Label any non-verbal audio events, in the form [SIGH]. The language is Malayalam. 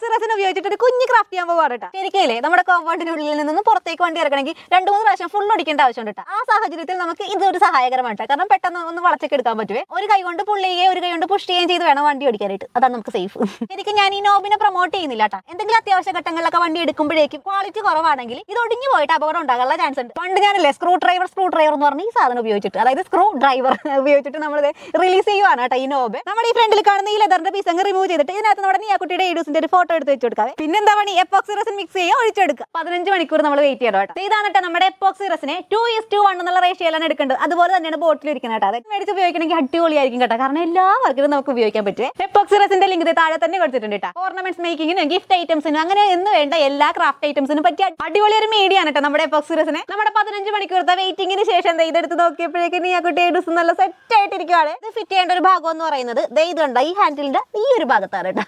എപ്പോക്സി റെസിൻ ഉപയോഗിച്ചിട്ട് ഒരു കുഞ്ഞ് ക്രാഫ്റ്റ് ചെയ്യാൻ പോകാറ് കേട്ടോ ശരിക്കല്ലേ നമ്മുടെ കോമ്പൗണ്ടിനുള്ളിൽ നിന്ന് പുറത്തേക്ക് വണ്ടി ഇറക്കണമെങ്കിൽ രണ്ട് മൂന്ന് പ്രാവശ്യം ഫുൾ ഒടിക്കേണ്ട ആവശ്യമുണ്ട് ആ സാഹചര്യത്തിൽ നമുക്ക് ഇതൊരു സഹായകരമാണ് കാരണം പെട്ടെന്ന് ഒന്ന് വളച്ചൊക്കെ എടുക്കാൻ പറ്റുമേ ഒരു കൈ കൊണ്ട് പുള്ളി ചെയ്യുകയും ഒരു കൈ കൊണ്ട് പുഷ് ചെയ്ത് വേണം വണ്ടി ഓടിക്കാനായിട്ട്. അതാണ് നമുക്ക് സേഫ് ശരിക്കും ഞാൻ ഈ നോബിനെ പ്രൊമോട്ട് ചെയ്യുന്നില്ല കേട്ടോ എന്തെങ്കിലും അത്യാവശ്യ ഘട്ടങ്ങളിലൊക്കെ വണ്ടി എടുക്കുമ്പോഴേക്കും ക്വാളിറ്റി കുറവാണെങ്കിൽ ഇത് ഒടിഞ്ഞു പോയിട്ട് അപകടം ഉണ്ടാകാനുള്ള ചാൻസ് ഉണ്ട്. പണ്ട് ഞാനല്ലേ സ്ക്രൂ ഡ്രൈവർ സ്ക്രൂ ഡ്രൈവർ എന്ന് പറഞ്ഞ ഈ സാധനം ഉപയോഗിച്ചിട്ട് അതായത് സ്ക്രൂ ഡ്രൈവർ [LAUGHS] ഉപയോഗിച്ചിട്ട് നമ്മൾ റിലീസ് ചെയ്യുവാണ് കേട്ടോ ഈ നോബ്. നമ്മുടെ ഈ ഫ്രണ്ടിൽ കാണുന്ന ഈ ലെതറിന്റെ പീസ് അങ്ങ് റിമൂവ് ചെയ്തിട്ട് ഇതിനകത്ത് നമ്മുടെ നീയാക്കുട്ടിയുടെ ഏഡൂസിന്റെ ഒരു ഫോട്ടോ എടുത്ത് വെച്ച് കൊടുക്കാം പിന്നെന്താ പണി? എപ്പോക്സി റെസിൻ മിക്സ് ചെയ്യുക ഒഴിച്ചെടുക്കുക. പതിനഞ്ച് മണിക്കൂർ നമ്മൾ വെയിറ്റ് ചെയ്യണം കേട്ടോ. ഇതാണ് കേട്ടോ നമ്മുടെ എപ്പോക്സി റെസിനെ ടു ഇസ് ടു വൺ എന്നുള്ള റേഷ്യോയിലാണ് എടുക്കേണ്ടത്. അതുപോലെ തന്നെയാണ് ബോട്ടിൽ ഇരിക്കുന്നത് കേട്ടോ. അത് മേടിച്ച് ഉപയോഗിക്കണമെങ്കിൽ അടിപൊളിയായിരിക്കും കേട്ടോ. കാരണം എല്ലാ വർക്കിലും നമുക്ക് ഉപയോഗിക്കാൻ പറ്റും. എപ്പോക്സി റെസിന്റെ ലിങ്ക് താഴെ തന്നെ കൊടുത്തിട്ടുണ്ട് കേട്ടോ. ഓർണമെന്റ്സ് മേക്കിങ്ങിനും ഗിഫ്റ്റ് ഐറ്റംസിനും അങ്ങനെ എന്ന് വേണ്ട എല്ലാ ക്രാഫ്റ്റ് ഐറ്റംസിനും പറ്റിയ അടിപൊളി ഒരു മീഡിയ ആണ് കേട്ടോ നമ്മുടെ എപ്പോക്സി റെസിനെ നമ്മുടെ പതിനഞ്ച് മണിക്കൂറത്തെ വെയിറ്റിംഗിന് ശേഷം ഇതെടുത്ത് നോക്കിയപ്പോഴേക്കും നീ ആ കുട്ടി ഏഡൂസ് നല്ല സെറ്റ് ആയിട്ടിരിക്കുവാണ്. ഇത് ഫിറ്റ് ചെയ്യേണ്ട ഒരു ഭാഗം എന്ന് പറയുന്നത് ദേ ഇത് ഈ ഹാൻഡിലിന്റെ ഈ ഒരു ഭാഗത്താണ് കേട്ടോ.